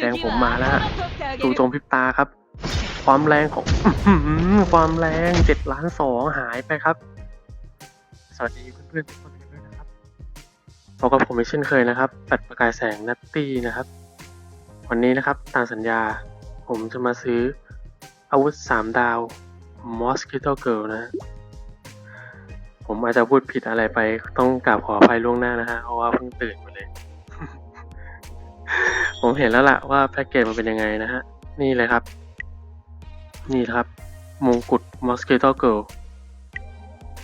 แดงๆผมมาแล้วฮะดูจู่โจมพริบตาครับ ความแรงของอื้อหือความแรงเจ็ดล้านสองหายไปครับ สวัสดีเพื่อนๆทุกคนกันด้วยนะครับพบกับผมอีกเช่นเคยนะครับปัดประกายแสงนัตตี้นะครับ วันนี้นะครับตามสัญญาผมจะมาซื้ออาวุธสามดาว Mosquito Girl นะผมอาจจะพูดผิดอะไรไปต้องกราบขออภัยล่วงหน้านะฮะเพราะว่าเพิ่งตื่นมาเลย ผมเห็นแล้วล่ะว่าแพ็กเกจมันเป็นยังไงนะฮะ นี่เลยครับ นี่ครับ มงกุฎ Mosquito Girl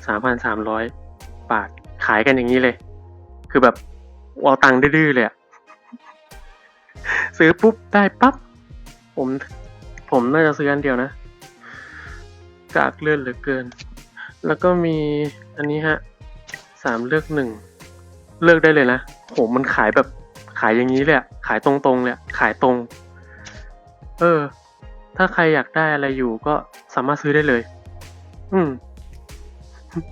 สามพันสามร้อยบาท ขายกันอย่างนี้เลย คือแบบเอาตังค์ดื้อเลยอะซื้อปุ๊บ ได้ปั๊บ ผม ผมน่าจะซื้ออันเดียวนะ กากเลือดเหลือเกิน แล้วก็มีอันนี้ฮะ สามเลือกหนึ่ง เลือกได้เลยนะโหมันขายแบบ ขายอย่างนี้เลยขายตรงๆเลยขายตรง เออ ถ้าใครอยากได้อะไรอยู่ก็สามารถซื้อได้เลย อืม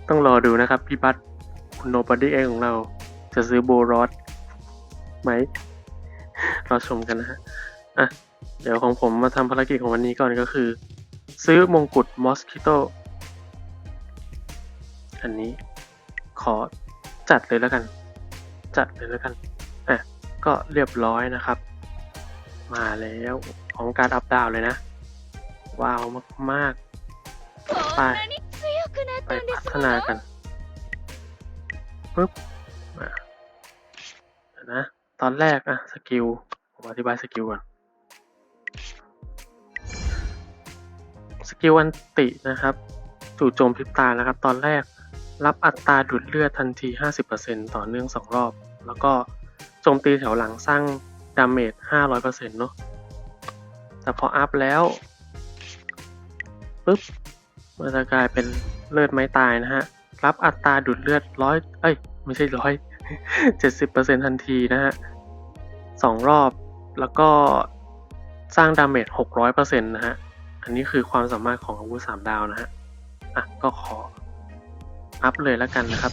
ต้องรอดูนะครับ พี่บัตคุณโนบอดี้เองของเรา จะซื้อโบรอสไหมรอชมกันนะฮะอะ เดี๋ยวของผมมาทำภารกิจของวันนี้ก่อนก็คือ ซื้อมงกุฎมอสคิโตอันนี้ขอจัดเลยแล้วกัน จัดเลยแล้วกัน ก็เรียบร้อยนะครับ มาแล้วของการอัพดาวเลยนะ ว้าวมากๆ ไป ไปพัฒนากันปึ๊บมานะตอนแรกอะสกิล ผมอธิบายสกิลก่อน สกิลอันตินะครับจู่โจมพิบตานะครับ ตอนแรกรับอัตราดูดเลือดทันที 50%ต่อเนื่อง 2 รอบ แล้วก็ จมตีแถวหลังสร้างดาเมจ 500%เนาะ แต่พออัพแล้วปุ๊บ มันจะกลายเป็นเลือดไม้ตายนะฮะ รับอัตราดูดเลือดร้อยเอ้ย ไม่ใช่ร้อยเจ็ดสิบเปอร์เซ็นทันทีนะฮะสองรอบ แล้วก็สร้างดาเมจหกร้อยเปอร์เซ็นต์นะฮะ อันนี้คือความสามารถของอาวุธสามดาวนะฮะ อะ ก็ขออัพเลยแล้วกันนะครับ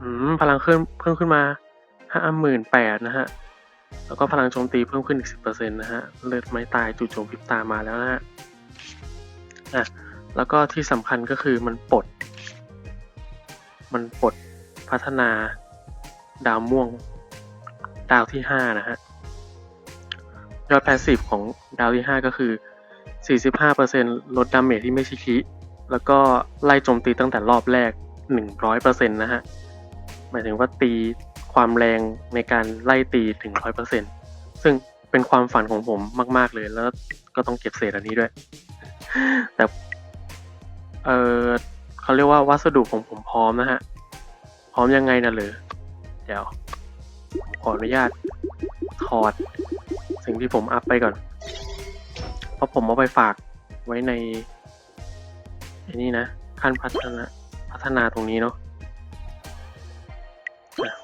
อืม พลังเพิ่มขึ้นมา ห้าหมื่นแปดนะฮะ แล้วก็พลังโจมตีเพิ่มขึ้นอีกสิบเปอร์เซ็นต์นะฮะ เลือดไม้ตายจู่โจมพิบตามาแล้วนะฮะอะแล้วก็ที่สำคัญก็คือมันปลด มันปลดพัฒนาดาวม่วง ดาวที่ห้านะฮะ ยอดแพสซีฟของดาวที่ห้าก็คือ 45%ลดดาเมจที่ไม่ช่คิ แล้วก็ไล่โจมตีตั้งแต่รอบแรก 100%นะฮะ หมายถึงว่าตี ความแรงในการไล่ตีถึง100%ซึ่งเป็นความฝันของผมมาก ๆเลยแล้วก็ต้องเก็บเศษอันนี้ด้วย แต่เออเขาเรียกว่าวัสดุของผมพร้อมนะฮะ พร้อมยังไงนะเลยเดี๋ยวขออนุญาตถอด สิ่งที่ผมอัพไปก่อน เพราะผมเอาไปฝากไว้ในไอ้นี่นะขั้นพัฒนาพัฒนาตรงนี้เนาะ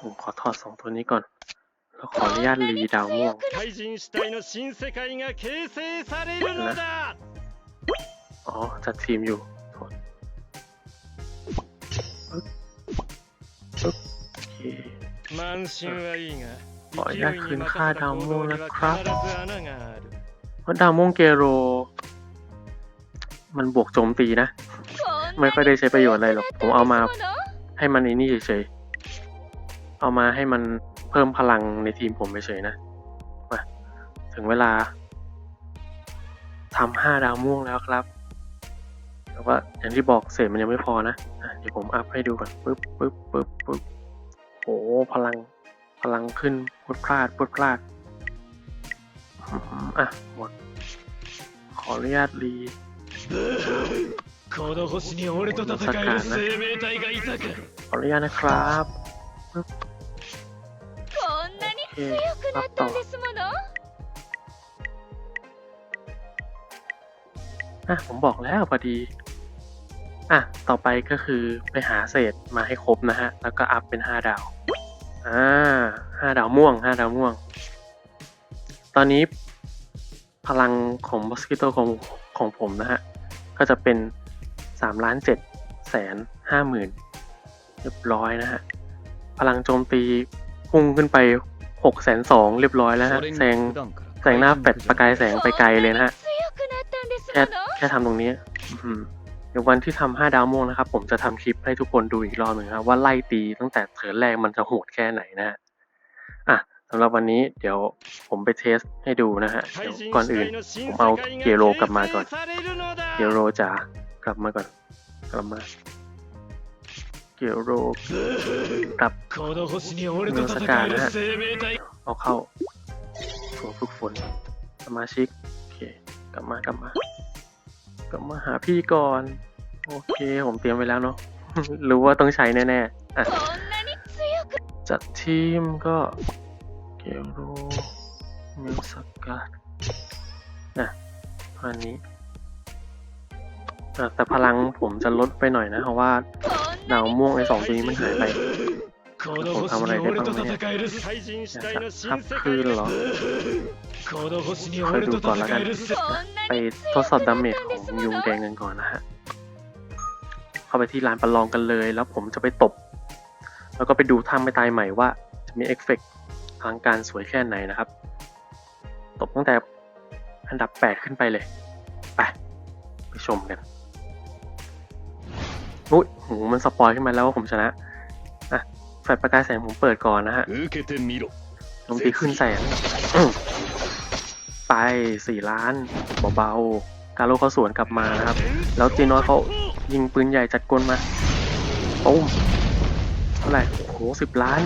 ผมขอถอดสองตัวนี้ก่อน แล้วขออนุญาตรีดาวม่วงนะอ๋อ จัดทีมอยู่ขออนุญาตคืนค่าดาวม่วงนะครับเพราะดาวม่วงเกโร มันบวกโจมตีนะ ไม่ค่อยได้ใช้ประโยชน์อะไรหรอก ผมเอามาให้มันอ้นี่เฉยๆ เอามาให้มันเพิ่มพลังในทีมผมเฉยๆนะ มา ถึงเวลาทำห้าดาวม่วงแล้วครับ แต่ว่าอย่างที่บอกเศษมันยังไม่พอนะอ่ะเดี๋ยวผมอัพให้ดูก่อนปึ๊บปึ๊บปึ๊บปึ๊บโหพลังพลังขึ้นพุดพลาดพุดพลาดอืมอ่ะหมด ขออนุญาตรี この星に俺と戦える生命体がいたか ขออนุญาตนะครับ こんなに โอเค 強くな อั っ พ た ต่อ んですもの อ่ะผมบอกแล้วพอดี อ่ะ ต่อไปก็คือไปหาเศษมาให้ครบนะฮะ แล้วก็อัพเป็นห้าดาว อ่าห้าดาวม่วงห้าดาวม่วง ตอนนี้พลังของมอสกิโตของของผมนะฮะ ก็จะเป็นสามล้านเจ็ดแสนห้าหมื่นเรียบร้อยนะฮะ พลังโจมตีพุ่งขึ้นไป หกแสนสองเรียบร้อยแล้วฮะแสงแสงหน้าแฟดประกายแสงไปไกลเลยนะฮะแค่แค่ทำตรงนี้เดี๋ยววันที่ทำห้าดาวม่วงนะครับ ผมจะทำคลิปให้ทุกคนดูอีกรอบหนึ่งครับว่าไล่ตีตั้งแต่เถินแรกมันจะโหดแค่ไหนนะฮะอะสำหรับวันนี้เดี๋ยวผมไปเทสให้ดูนะฮะเดี๋ยวก่อนอื่นผมเอาเกโรกลับมาก่อน เกโรจ๋ากลับมาก่อน กลับมา เกี่ยวโรกับเมืองสกาดนะฮะเอาเข้าสวนฝึกฝนสมาชิกโอเคกลับมากลับมากลับมาหาพี่ก่อน โอเคผมเตรียมไว้แล้วเนาะรู้ว่าต้องใช้แน่ๆอะจัดทีมก็เกียวโรเมลสกัดนะอันนี้แต่พลังผมจะลดไปหน่อยนะเพราะว่า หนาวม่วงไอ้สองตัวนี้มันหายไปผมทำอะไรได้บ้างเนี่ครับคือเหรอคอยดูก่อนแล้วกัน ไปทดสอบดาเมจของยุงแดงกันก่อนนะฮะ เข้าไปที่ร้านประลองกันเลย แล้วผมจะไปตบ แล้วก็ไปดูถ้ำไม่ตายใหม่ว่า จะมีเอฟเฟกต์ทางการสวยแค่ไหนนะครับ ตบตั้งแต่อันดับ 8 ขึ้นไปเลย ไป ไปชมกัน อุ้ยหูมันสปอยขึ้นมาแล้วว่าผมชนะอะแฟลชประกายแสงผมเปิดก่อนนะฮะลงตีขึ้นแสงไปสี่ล้านเบาๆ การโลเขาสวนกลับมานะครับ แล้วจีน้อยเขายิงปืนใหญ่จัดกลมาปุ้มเท่าไหร่โอ้หสิบล้าน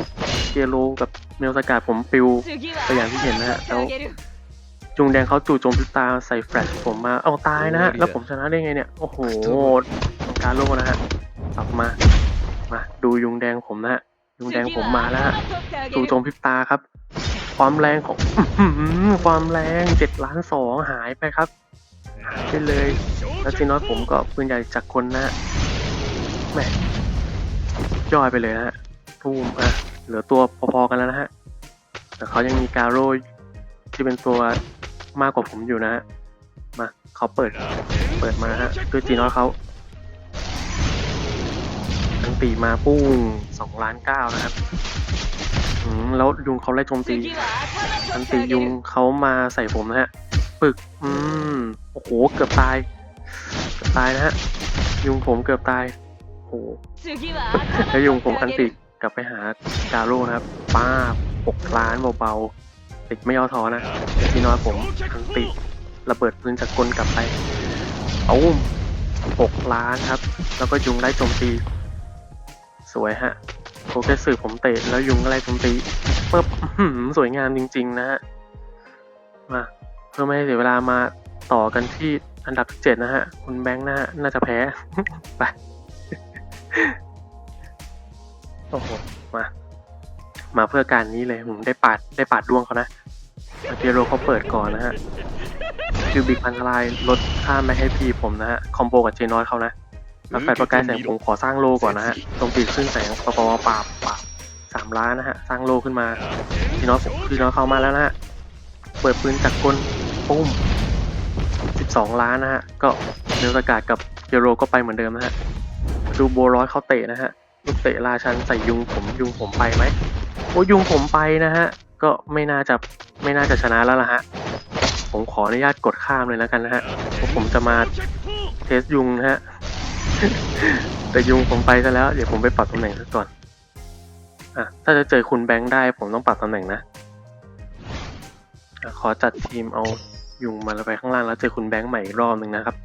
เจโลกับเมลสกาดผมปิวตัวอย่างที่เห็นนะฮะแล้วจุงแดงเขาจู่โจมพิตาใส่แฟลชผมมาเอาตายนะฮะแล้วผมชนะได้ไงเนี่ย โอ้โหการโลนะฮะ กลับมา มาดูยุงแดงผมนะฮะยุงแดงผมมาแล้วฮะดูจงพิบตาครับ ความแรงของความแรงเจ็ดล้านสองหายไปครับหายไปเลย แล้วทีน้อยผมก็ปืนใหญ่จากคนนะแหมย่อยไปเลยฮะทูมอะเหลือตัวพอๆกันแล้วนะฮะแต่เขายังมีการโร่ที่เป็นตัวมากกว่าผมอยู่นะฮะมาเขาเปิด เปิดมาฮะด้วยจีน้อยเขา ตีมาปุ้งสองล้านเก้านะครับอืมแล้วยุงเขาไล่โจมตีอันตียุงเขามาใส่ผมนะฮะปึก อืม โอ้โห เกือบตาย เกือบตายนะฮะ ยุงผมเกือบตาย โอ้โหแล้วยุงผมอันติกลับไปหากาโร่นะครับ ป้าหกล้านเบาๆ ติดไม่เอท้อนะพี่น้อยผมอันติระเบิดปืนจากกลกลับไป เอาหกล้านครับ แล้วก็ยุงไล่โจมตี สวยฮะโปรเกสสื่อผมเตะแล้วยุงก็ไล่โจมตีปึ๊บสวยงามจริง ๆ นะฮะ มาเพื่อไม่ให้เสียเวลามาต่อกันที่อันดับเจ็ดนะฮะ คุณแบงค์นะฮะ น่าจะแพ้ ไป โอ้โห มา มาเพื่อการนี้เลยผมได้ปาดได้ปาดดวงเขานะอาเกโรเขาเปิดก่อนนะฮะคิวบิกพันทลายลดค่าไม่ให้พีผมนะฮะ คอมโบกับเจน้อยเขานะ แล้วแฟลชประกายแสงผมขอสร้างโลก่อนนะฮะตรงปีกขึ้นแสงปะปะปาบปาบสามล้านนะฮะ สร้างโลขึ้นมาพี่น้องพี่น้องเข้ามาแล้วนะฮะ เปิดปืนจากกลปุ้มสิบสองล้านนะฮะ ก็เนลสกาดกับเกโรก็ไปเหมือนเดิมนะฮะ ดูโบร้อยเขาเตะนะฮะ ลูกเตะราชันใส่ยุงผมยุงผมไปไหมโอ้ยุงผมไปนะฮะ ก็ไม่น่าจะไม่น่าจะชนะแล้วล่ะฮะ ผมขออนุญาตกดข้ามเลยแล้วกันนะฮะเพราะผมจะมาเทสยุงนะฮะ แต่ยุงผมไปซะแล้ว เดี๋ยวผมไปปรับตำแหน่งซะก่อน อะ ถ้าจะเจอคุณแบงค์ได้ ผมต้องปรับตำแหน่งนะอะขอจัดทีมเอายุงมาแล้วไปข้างล่างแล้วเจอคุณแบงค์ใหม่อีกรอบหนึ่งนะครับ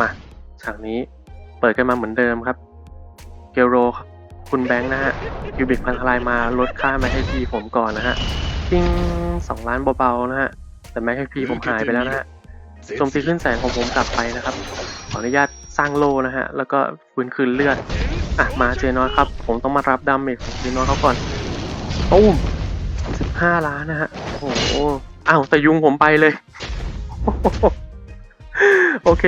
มาฉากนี้เปิดกันมาเหมือนเดิมครับ เกลโรคุณแบงค์นะฮะยูบิกพันทลายมาลดค่าแมาให้พี่ผมก่อนนะฮะ ปิ้งสองล้านเบาๆนะฮะ แต่แม็กให้พีผมหายไปแล้วนะฮะ โจมตีขึ้นแสงของผมกลับไปนะครับ ขออนุญาตสร้างโลนะฮะ แล้วก็ฟื้นคืนเลือด อะ มาเจนอยครับ ผมต้องมารับดาเมจของเจนอยเขาก่อนตุ้มสิบห้าล้านนะฮะ โอ้โหอ้าวแต่ยุงผมไปเลย โอเค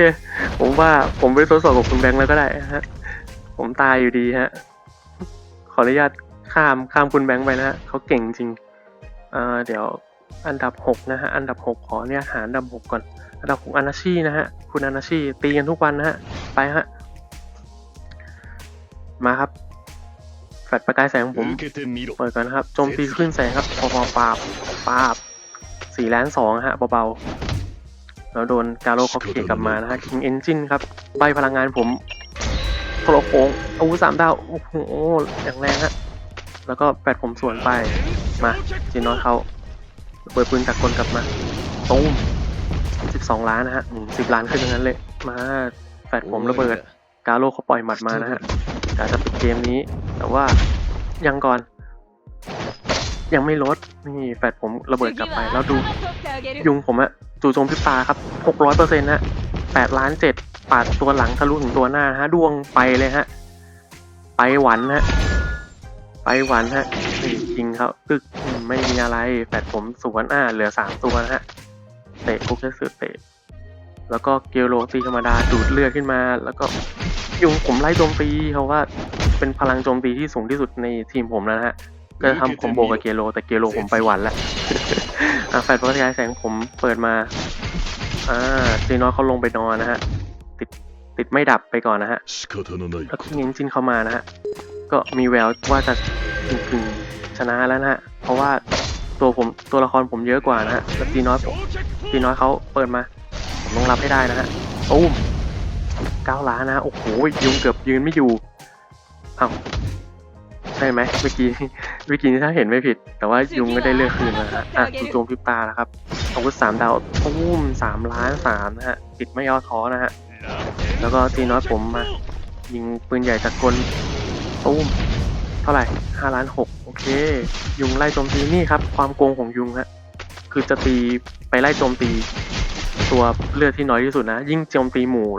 ผมว่าผมไปทดสอบกับคุณแบงค์แล้วก็ได้นะฮะ ผมตายอยู่ดีฮะ ขออนุญาตข้ามข้ามคุณแบงค์ไปนะฮะเขาเก่งจริงอ่าเดี๋ยว อันดับ 6 นะฮะ อันดับ 6 ขอเนี่ยหาอันดับ 6 ก่อน อันดับ 6อนาชีนะฮะ คุณอนาชีตีกันทุกวันนะฮะ ไปฮะ มาครับ แฟดประกายแสงผม เปิดก่อนครับ โจมตีขึ้นแสงครับพอพอปาบปาบสี่ล้านสองฮะเบาๆแล้วโดนกาโรคอฟเกตกลับมานะฮะคิงเอนจินครับ ใบพลังงานผมโทรโค้งอาวุธสามดาว โอ้โหอย่างแรงฮะ แล้วก็แฟดผมสวนไป มาจีนน้อยเขา เปิดปืนจากคนกลับมาตุ้มสิบสองล้านนะฮะสิบล้านขึ้นอย่างนั้นเลย มาแฟดผมระเบิด กาโลเขาปล่อยหมัดมานะฮะกาจะปิดเกมนี้ แต่ว่ายังก่อน ยังไม่ลด นี่แฟดผมระเบิดกลับไป แล้วดูยุงผมอะจู่โจมพิษตาครับหกร้อยเปอร์เซ็นต์ฮะแปดล้านเจ็ดปาดตัวหลังทะลุถึงตัวหน้าฮะดวงไปเลยฮะ ไปหวันฮะ ไปหวันฮะ ครับปึกไม่มีอะไรแปดผมสวนอ่าเหลือสามตัวนะฮะเตะคุกจสือเตะ แล้วก็เกลโลตีธรรมดาดูดเลือดขึ้นมา แล้วก็ยุงผมไล่โจมตีเขาว่าเป็นพลังโจมตีที่สูงที่สุดในทีมผมแล้วนะฮะก็ทำคอมโบกับเกโล แต่เกโลผมไปหวันแล้วอ่าแฟนพัทยายแสงผมเปิดมาอ่าซีนอเขาลงไปนอนนะฮะ ติดติดไม่ดับไปก่อนนะฮะแล้วก็เงินจินเข้ามานะฮะ ก็มีแววว่าจะถึง ชนะแล้วนะฮะ เพราะว่าตัวผมตัวละครผมเยอะกว่านะฮะ แล้วีน้อยผมจีน้อยเขาเปิดมา ผมต้องรับให้ได้นะฮะตุ้มเก้าล้านนะ โอ้โหยุงเกือบยืนไม่อยู่อ้าวใช่ไหมเมื่อกี้เมื่อกี้นี่ถ้าเห็นไม่ผิด แต่ว่ายุงไม่ได้เลือกคืนมาฮะอะจู่โจมพริบตาแล้วครับอาวุธสามดาวตุ้มสามล้านสามนะฮะติดไม่ย่อท้อนะฮะ แล้วก็จีน้อยผมมายิงปืนใหญ่จากกลตุ้มเท่าไหร่ห้าล้านหก โอเค ยุงไล่โจมตีนี่ครับ ความโกงของยุงฮะคือจะตีไปไล่โจมตี ตัวเลือดที่น้อยที่สุดนะ ยิ่งโจมตีหมู่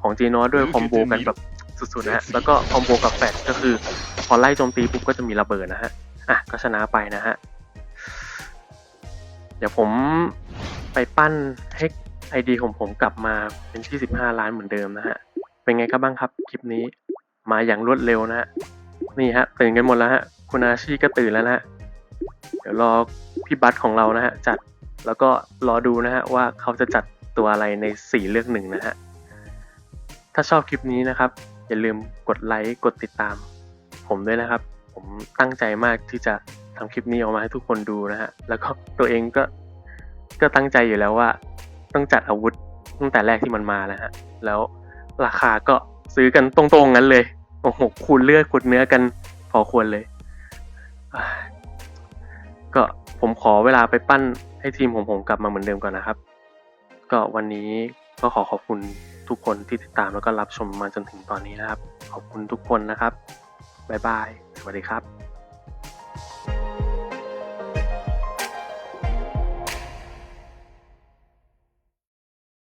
ของจีนอสด้วยคอมโบกันแบบสุดๆนะฮะแล้วก็คอมโบกับแฟดก็คือ พอไล่โจมตีปุ๊บก็จะมีระเบิดนะฮะอะก็ชนะไปนะฮะเดี๋ยวผมไปปั้นให้ไอดีของผมกลับมาเป็นที่สิบห้าล้านเหมือนเดิมนะฮะ เป็นไงครับบ้างครับคลิปนี้มาอย่างรวดเร็วนะฮะ นี่ฮะตื่นกันหมดแล้วฮะ คุณอาชีก็ตื่นแล้วนะฮะ เดี๋ยวรอพี่บัตของเรานะฮะจัด แล้วก็รอดูนะฮะว่าเขาจะจัดตัวอะไรในสี่เลือกหนึ่งนะฮะ ถ้าชอบคลิปนี้นะครับ อย่าลืมกดไลค์กดติดตาม ผมด้วยนะครับ ผมตั้งใจมากที่จะทำคลิปนี้ออกมาให้ทุกคนดูนะฮะ แล้วก็ตัวเองก็ก็ตั้งใจอยู่แล้วว่า ต้องจัดอาวุธตั้งแต่แรกที่มันมานะฮะ แล้วราคาก็ซื้อกันตรงๆงั้นเลย โอ้โหคูณเลือดคูณเนื้อกันพอควรเลย ก็ผมขอเวลาไปปั้นให้ทีมของผมกลับมาเหมือนเดิมก่อนนะครับ ก็วันนี้ก็ขอขอบคุณทุกคนที่ติดตามแล้วก็รับชมมาจนถึงตอนนี้นะครับ ขอบคุณทุกคนนะครับ บ๊ายบาย สวัสดีครับ